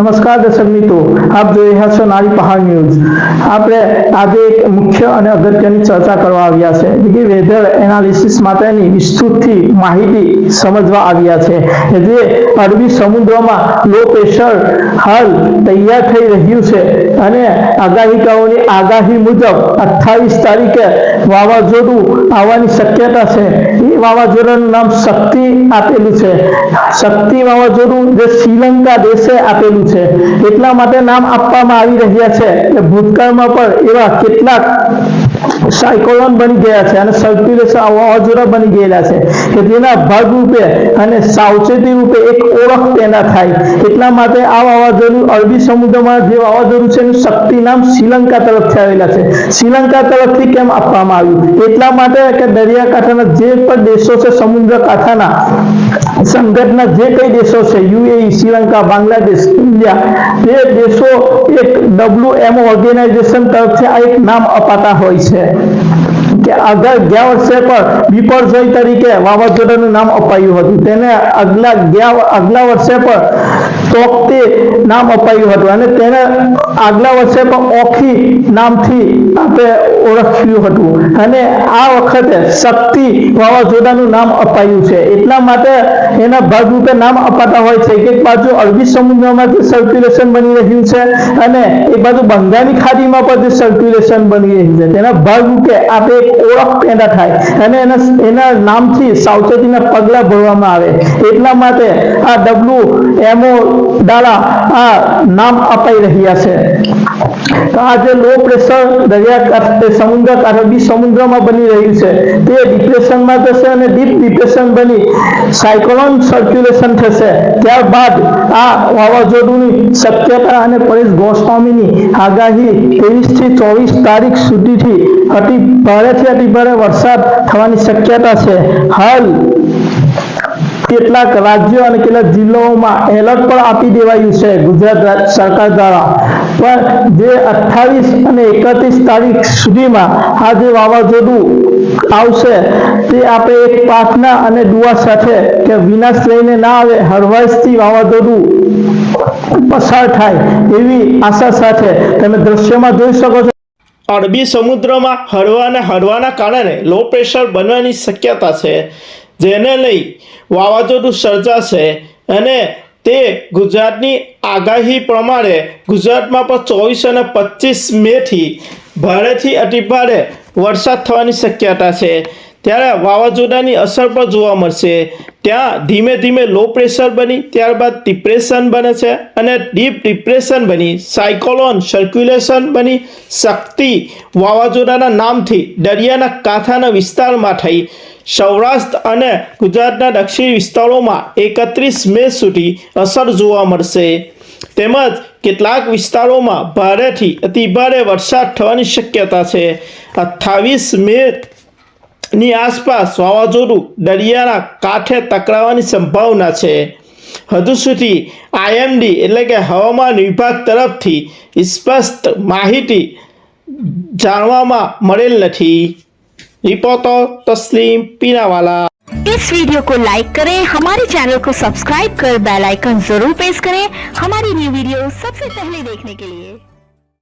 નમસ્કાર દર્શક મિત્રો, આપ જોઈ રહ્યા છો નારી પહાડ ન્યૂઝ. આપણે આજે એક મુખ્ય અને અગત્યની ચર્ચા કરવા આવ્યા છે કે વેધર એનાલિસિસ માટેની વિસ્તૃતથી માહિતી સમજવા આવ્યા છે. જે અરબી સમુદ્રમાં લો પ્રેશર હાલ તૈયાર થઈ રહ્યું છે અને આગાહીકાઓની આગાહી મુજબ અઠ્ઠાવીસ તારીખે વાવાઝોડું આવવાની શક્યતા છે. એ વાવાઝોડાનું નામ શક્તિ આપેલું છે. શક્તિ વાવાઝોડું જે શ્રીલંકા દેશે આપેલું છે. એટલા માટે નામ આપવામાં આવી રહ્યા છે. ભૂતકાળમાં પણ એવા કેટલાક સાયકોલોન બની ગયા છે અને સર્ક્યુલેશન વાવાઝોડા બની ગયેલા છે કે જેના ભાગરૂપે અને સાવચેતી રૂપે એક ઓળખ તેના થાય. એટલા માટે આ વાવાઝોડું અરબી સમુદ્રમાં જે વાવાઝોડું છે એનું શક્તિ નામ શ્રીલંકા તરફથી આવેલા છે. શ્રીલંકા તરફથી કેમ આપવામાં આવ્યું? એટલા માટે કે દરિયાકાંઠાના જે પણ દેશો છે સમુદ્ર કાંઠાના સંગઠના જે કઈ દેશો છે, યુએઈ, શ્રીલંકા, બાંગ્લાદેશ, ઇન્ડિયા તે દેશો એક ડબ્લ્યુએમઓ ઓર્ગેનાઇઝેશન તરફથી આ એક નામ અપાતા હોય છે. કે આગળ ગયા વર્ષે પણ વિપર્જય તરીકે વાવાઝોડાનું નામ અપાયું હતું. તેને આગલા ગયા આગલા વર્ષે પણ તોકતે નામ અપાયું હતું અને તેને આગલા વર્ષે પણ ઓખી નામથી આપણે ઓળખ્યું હતું. અને આ વખતે શક્તિ વાવાઝોડાનું નામ અપાયું છે. એટલા માટે એના ભાગરૂપે નામ અપાતા હોય છે કે એક બાજુ અરબી સમુદ્રમાં જે સર્ક્યુલેશન બની રહ્યું છે અને એક બાજુ બંગાળની ખાડીમાં પણ સર્ક્યુલેશન બની રહ્યું છે. તેના ભાગરૂપે આપણે એક ઓળખ પેદા થાય અને એના એના નામથી સાવચેતીના પગલાં ભરવામાં આવે. એટલા માટે આ ડબલ્યુ એમઓ દ્વારા આ નામ અપાઈ રહ્યા છે. તો આ જે લો પ્રેશર દરિયા સમુદ્ર અરબી સમુદ્રમાં બની રહ્યું છે. તે ડિપ્રેશનમાં જશે અને ડીપ ડિપ્રેશન બની સાયક્લોન સર્ક્યુલેશન થશે. ત્યારબાદ આ વાવાઝોડુંની શક્યતા અને પરેશ ગોસ્વામીની આગાહી ત્રેવીસથી ચોવીસ તારીખ સુધીથી અતિ ભારેથી અતિ ભારે વરસાદ થવાની શક્યતા છે. હાલ કેટલાક રાજ્યો અને કેટલાક જિલ્લાઓમાં એલર્ટ પણ આપી દેવાયું છે ગુજરાત સરકાર દ્વારા. પણ જે અઠ્ઠાવીસ અને એકત્રીસ તારીખ સુધીમાં આ જે વાવાઝોડું આવશે, તે આપણે એક પ્રાર્થના અને દુઆ સાથે કે વિનાશ લઈને ના આવે હળવાશથી વાવાઝોડું પસાર થાય એવી આશા સાથે તમે દ્રશ્યમાં જોઈ શકો છો. અરબી સમુદ્રમાં હળવા અને હળવાના કારણે લો પ્રેશર બનવાની શક્યતા છે. જેને લઈ વાવાઝોડું સર્જાશે અને તે ગુજરાતની આગાહી પ્રમાણે ગુજરાતમાં પણ ચોવીસ અને પચીસ મેથી ભારેથી અતિભારે વરસાદ થવાની શક્યતા છે. ત્યારે વાવાઝોડાની અસર પણ જોવા મળશે. ત્યાં ધીમે ધીમે લો પ્રેશર બની, ત્યારબાદ ડિપ્રેશન બને છે અને ડીપ ડિપ્રેશન બની, સાયકોલોન સર્ક્યુલેશન બની, શક્તિ વાવાઝોડાના નામથી દરિયાના કાંઠાના વિસ્તારમાં થઈ સૌરાષ્ટ્ર અને ગુજરાતના દક્ષિણ વિસ્તારોમાં એકત્રીસ મે સુધી અસર જોવા મળશે. તેમજ કેટલાક વિસ્તારોમાં ભારેથી અતિભારે વરસાદ થવાની શક્યતા છે. અઠ્ઠાવીસ મે ની આસપાસ વાવાઝોડું દરિયાના કાંઠે ટકરાવાની સંભાવના છે. હજુ સુધી આઈએમડી એટલે કે હવામાન વિભાગ તરફથી સ્પષ્ટ માહિતી જાણવામાં મળેલ નથી. रिपोर्टर तस्लीम पीनावाला। इस वीडियो को लाइक करें, हमारे चैनल को सब्सक्राइब कर बेल आइकन ज़रूर प्रेस करें हमारी न्यू वीडियो सबसे पहले देखने के लिए।